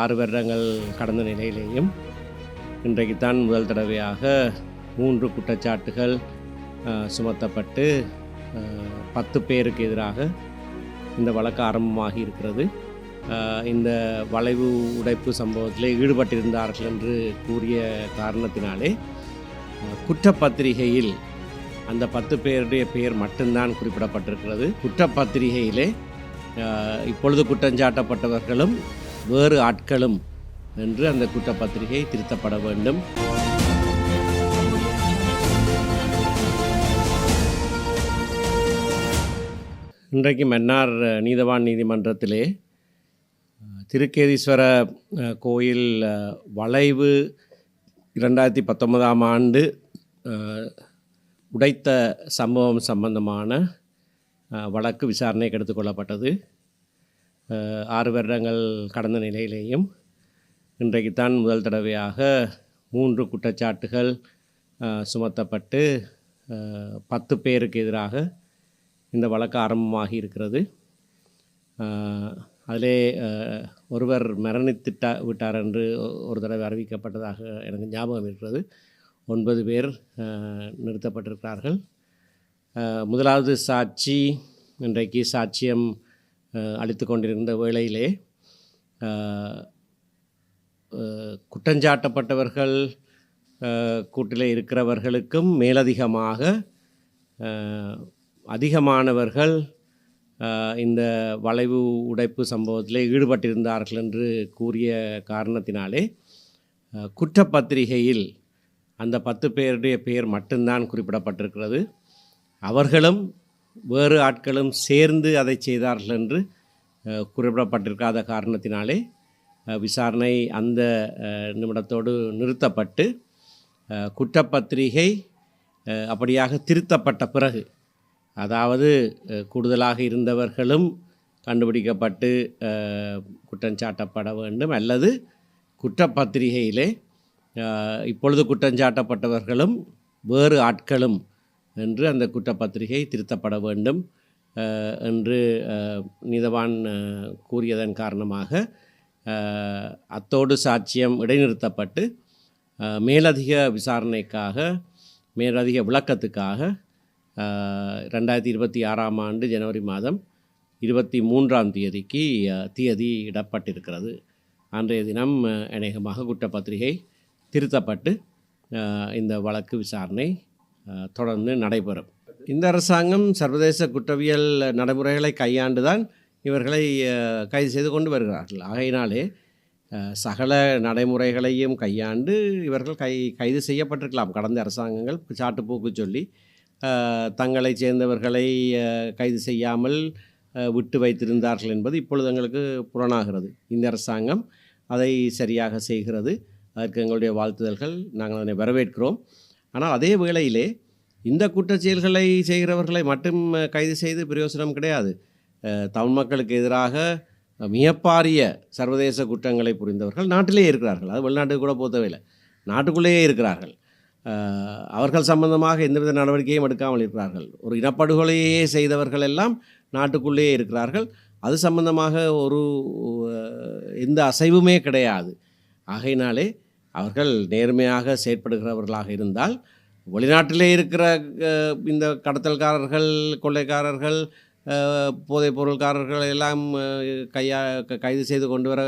ஆறு வருடங்கள் கடந்த நிலையிலேயும் இன்றைக்குத்தான் முதல் தடவையாக மூன்று குற்றச்சாட்டுகள் சுமத்தப்பட்டு பத்து பேருக்கு எதிராக இந்த வழக்கு ஆரம்பமாகி இருக்கிறது. இந்த வளைவு உடைப்பு சம்பவத்தில் ஈடுபட்டிருந்தார்கள் என்று கூறிய காரணத்தினாலே குற்றப்பத்திரிகையில் அந்த பத்து பேருடைய பெயர் மட்டும்தான் குறிப்பிடப்பட்டிருக்கிறது. குற்றப்பத்திரிகையிலே இப்பொழுது குற்றஞ்சாட்டப்பட்டவர்களும் வேறு ஆட்களும் என்று அந்த குற்றப்பத்திரிகை திருத்தப்பட வேண்டும். இன்றைக்கு மன்னார் நீதவான் நீதிமன்றத்திலே திருக்கேதீஸ்வர கோயில் வளைவு இரண்டாயிரத்தி பத்தொன்பதாம் ஆண்டு உடைத்த சம்பவம் சம்பந்தமான வழக்கு விசாரணைக்கு எடுத்துக்கொள்ளப்பட்டது ஆறு வருடங்கள் கடந்த நிலையிலேயும் இன்றைக்குத்தான் முதல் தடவையாக மூன்று குற்றச்சாட்டுகள் சுமத்தப்பட்டு பத்து பேருக்கு எதிராக இந்த வழக்கு ஆரம்பமாகி இருக்கிறது. அதிலே ஒருவர் மரணித்திட்டா விட்டார் என்று ஒரு தடவை அறிவிக்கப்பட்டதாக எனக்கு ஞாபகம் இருக்கிறது. ஒன்பது பேர் நிறுத்தப்பட்டிருக்கிறார்கள். முதலாவது சாட்சி இன்றைக்கு சாட்சியம் அளித்து கொண்டிருந்த வேளையிலே குற்றஞ்சாட்டப்பட்டவர்கள் கூட்டிலே இருக்கிறவர்களுக்கும் மேலதிகமாக அதிகமானவர்கள் இந்த வளைவு உடைப்பு சம்பவத்திலே ஈடுபட்டிருந்தார்கள் என்று கூறிய காரணத்தினாலே குற்றப்பத்திரிகையில் அந்த பத்து பேருடைய பெயர் மட்டும்தான் குறிப்பிடப்பட்டிருக்கிறது. அவர்களும் வேறு ஆட்களும் சேர்ந்து அதை செய்தார்கள் என்று குறிப்பிடப்பட்டிருக்காத காரணத்தினாலே விசாரணை அந்த நிமிடத்தோடு நிறுத்தப்பட்டு குற்றப்பத்திரிகை அப்படியாக திருத்தப்பட்ட பிறகு அதாவது கூடுதலாக இருந்தவர்களும் கண்டுபிடிக்கப்பட்டு குற்றஞ்சாட்டப்பட வேண்டும் அல்லது குற்றப்பத்திரிகையிலே இப்பொழுது குற்றஞ்சாட்டப்பட்டவர்களும் வேறு ஆட்களும் என்று அந்த குற்றப்பத்திரிகை திருத்தப்பட வேண்டும் என்று அஹ், நீதவான் கூறியதன் காரணமாக அத்தோடு சாட்சியம் இடைநிறுத்தப்பட்டு மேலதிக விசாரணைக்காக மேலதிக விளக்கத்துக்காக ரெண்டாயிரத்தி இருபத்தி ஆறாம் ஆண்டு ஜனவரி மாதம் இருபத்தி மூன்றாம் தேதிக்கு அஹ், தேதி இடப்பட்டிருக்கிறது. அன்றைய தினம் அநேகமாக குற்றப்பத்திரிகை திருத்தப்பட்டு இந்த வழக்கு விசாரணை தொடர்ந்து நடைபெறும். இந்த அரசாங்கம் சர்வதேச குற்றவியல் நடைமுறைகளை கையாண்டு தான் இவர்களை கைது செய்து கொண்டு வருகிறார்கள். ஆகையினாலே சகல நடைமுறைகளையும் கையாண்டு இவர்கள் கை கைது செய்யப்பட்டிருக்கலாம். கடந்த அரசாங்கங்கள் சாட்டுப்போக்கு சொல்லி தங்களைச் சேர்ந்தவர்களை கைது செய்யாமல் விட்டு வைத்திருந்தார்கள் என்பது இப்பொழுது எங்களுக்கு புலனாகிறது. இந்த அரசாங்கம் அதை சரியாக செய்கிறது. அதற்கு எங்களுடைய வாழ்த்துதல்கள். நாங்கள் அதனை வரவேற்கிறோம். ஆனால் அதே வேளையிலே இந்த குற்றச்செயல்களை செய்கிறவர்களை மட்டும் கைது செய்து பிரயோசனம் கிடையாது. தமிழ் மக்களுக்கு எதிராக மிகப்பாரிய சர்வதேச குற்றங்களை புரிந்தவர்கள் நாட்டிலேயே இருக்கிறார்கள். அது வெளிநாட்டுக்கு கூட போக நாட்டுக்குள்ளேயே இருக்கிறார்கள். அவர்கள் சம்பந்தமாக எந்தவித நடவடிக்கையும் எடுக்காமல் இருக்கிறார்கள். ஒரு இனப்படுகொலையே செய்தவர்கள் எல்லாம் நாட்டுக்குள்ளேயே இருக்கிறார்கள். அது சம்பந்தமாக ஒரு எந்த அசைவுமே கிடையாது. ஆகையினாலே அவர்கள் நேர்மையாக செயற்படுகிறவர்களாக இருந்தால் வெளிநாட்டிலே இருக்கிற இந்த கடத்தல்காரர்கள் கொள்ளைக்காரர்கள் போதைப் பொருள்காரர்கள் எல்லாம் கையா க- கைது செய்து கொண்டு வர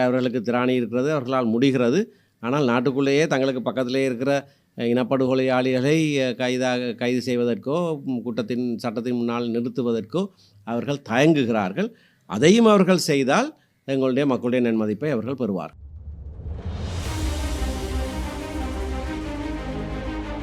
அவர்களுக்கு திராணி இருக்கிறது அவர்களால் முடிகிறது. ஆனால் நாட்டுக்குள்ளேயே தங்களுக்கு பக்கத்திலே இருக்கிற இனப்படுகொலையாளிகளை கைதாக கைது செய்வதற்கோ கூட்டத்தின் சட்டத்தின் முன்னால் நிறுத்துவதற்கோ அவர்கள் தயங்குகிறார்கள். அதையும் அவர்கள் செய்தால் எங்களுடைய மக்களுடைய நன்மதிப்பை அவர்கள் பெறுவார்